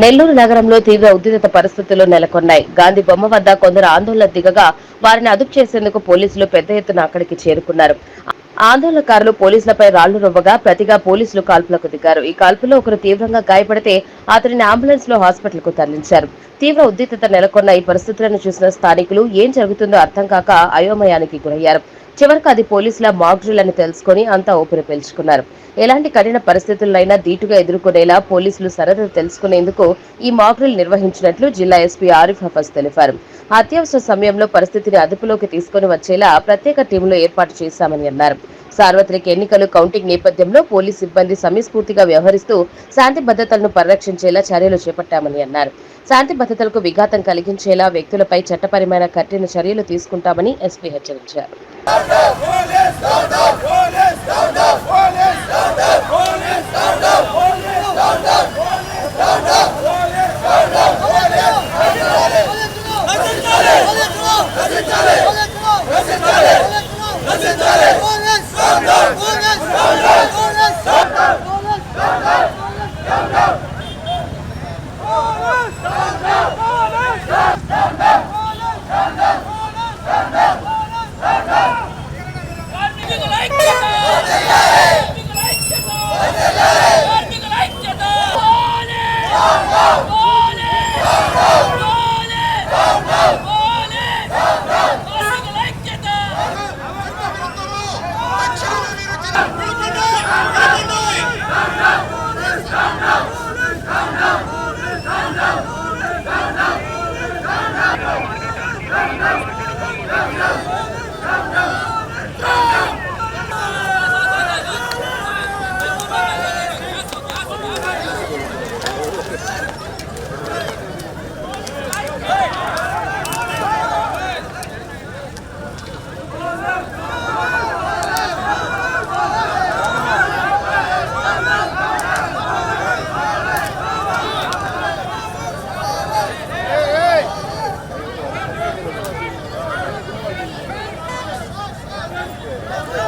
నెల్లూరు నగరంలో తీవ్ర ఉద్రిక్త పరిస్థితులు నెలకొన్నాయి. గాంధీ బొమ్మ వద్ద కొందరు ఆందోళన దిగగా వారిని అదుపు చేసేందుకు పోలీసులు పెద్ద ఎత్తున అక్కడికి చేరుకున్నారు. ఆందోళనకారులు పోలీసులపై రాళ్ళు రువ్వగా ప్రతిగా పోలీసులు కాల్పులకు దిగారు. ఈ కాల్పులో ఒకరు తీవ్రంగా గాయపడితే అతనిని అంబులెన్స్లో హాస్పిటల్కు తరలించారు. తీవ్ర ఉద్రిక్తత నెలకొన్న ఈ పరిస్థితులను చూసిన స్థానికులు ఏం జరుగుతుందో అర్థం కాక అయోమయానికి గురయ్యారు. చివరకు అది పోలీసుల మాక్ అని తెలుసుకుని అంతా ఊపిరి పీల్చుకున్నారు. ఎలాంటి కఠిన పరిస్థితులైనా ధీటుగా ఎదుర్కొనేలా పోలీసులు సరదాలు తెలుసుకునేందుకు ఈ మాగ్డ్రిల్ నిర్వహించినట్లు జిల్లా ఎస్పీ ఆరిఫ్ హఫజ్ తెలిపారు. అత్యవసర సమయంలో పరిస్థితిని అదుపులోకి తీసుకుని వచ్చేలా ప్రత్యేక టీంలు ఏర్పాటు చేశామని అన్నారు. సార్వత్రిక ఎన్నికలు కౌంటింగ్ నేపథ్యంలో పోలీస్ సిబ్బంది సమయస్ఫూర్తిగా వ్యవహరిస్తూ శాంతి భద్రతలను పరిరక్షించేలా చర్యలు చేపట్టామని అన్నారు. శాంతి భద్రతలకు విఘాతం కలిగించేలా వ్యక్తులపై చట్టపరమైన కఠిన చర్యలు తీసుకుంటామని ఎస్పీ హెచ్చరించారు police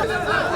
Yes, sir.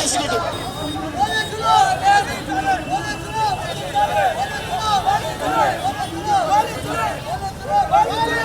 Teşekkür ederim. Hadi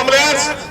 Omelette!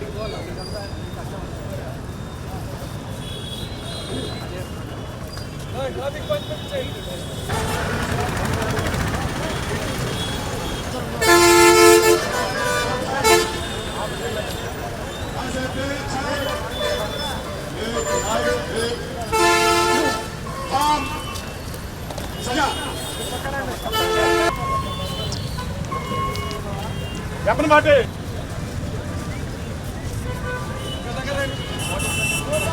Yeah.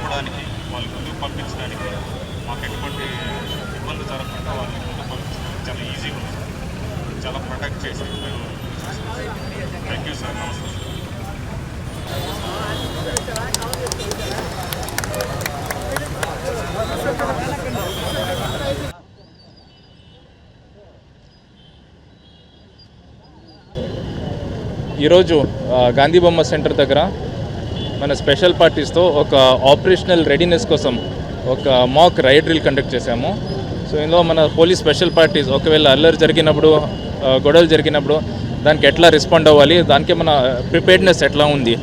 ఆపడానికి వాళ్ళు ముందుకు పంపించడానికి మాకు ఎటువంటి ఇబ్బంది జరగకుండా వాళ్ళని ముందుకు పంపించడానికి చాలా ఈజీగా ఉంది. చాలా ప్రొటెక్ట్ చేసి మేము థ్యాంక్ యూ సార్ నమస్తే ఈరోజు గాంధీ బొమ్మ సెంటర్ దగ్గర మన స్పెషల్ పార్టీస్తో ఒక ఆపరేషనల్ రెడీనెస్ కోసం ఒక మాక్ రైడ్ డ్రిల్ కండక్ట్ చేశాము. సో ఇందులో మన పోలీస్ స్పెషల్ పార్టీస్ ఒకవేళ అల్లరి జరిగినప్పుడు గొడవలు జరిగినప్పుడు దానికి ఎట్లా రెస్పాండ్ అవ్వాలి దానికి మన ప్రిపేర్డ్నెస్ ఎట్లా ఉంది?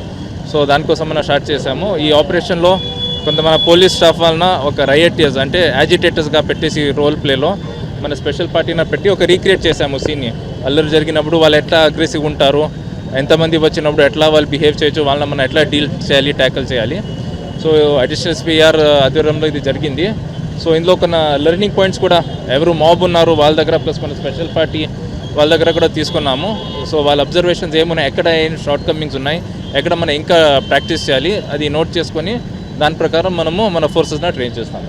సో దానికోసం మనం స్టార్ట్ చేశాము. ఈ ఆపరేషన్లో కొంత మన పోలీస్ స్టాఫ్ వలన ఒక రయటియర్స్ అంటే యాజిటేటర్స్గా పెట్టేసి రోల్ ప్లేలో మన స్పెషల్ పార్టీని పెట్టి ఒక రీక్రియేట్ చేశాము సీన్ని అల్లరి జరిగినప్పుడు వాళ్ళు ఎట్లా అగ్రెసివ్ ఉంటారు ఎంతమంది వచ్చినప్పుడు ఎట్లా వాళ్ళు బిహేవ్ చేయొచ్చు వాళ్ళని మనం ఎట్లా డీల్ చేయాలి ట్యాకిల్ చేయాలి. సో అడిషనల్ ఎస్పీఆర్ ఆధ్వర్యంలో ఇది జరిగింది. సో ఇందులో కొన్ని లెర్నింగ్ పాయింట్స్ కూడా ఎవరు మాబ్ ఉన్నారు వాళ్ళ దగ్గర ప్లస్ మన స్పెషల్ పార్టీ వాళ్ళ దగ్గర కూడా తీసుకున్నాము. సో వాళ్ళ అబ్జర్వేషన్స్ ఏమున్నాయి ఎక్కడ ఏం షార్ట్ కమింగ్స్ ఉన్నాయి ఎక్కడ మనం ఇంకా ప్రాక్టీస్ చేయాలి అది నోట్ చేసుకొని దాని ప్రకారం మనము మన ఫోర్సెస్ని ట్రైన్ చేస్తాము.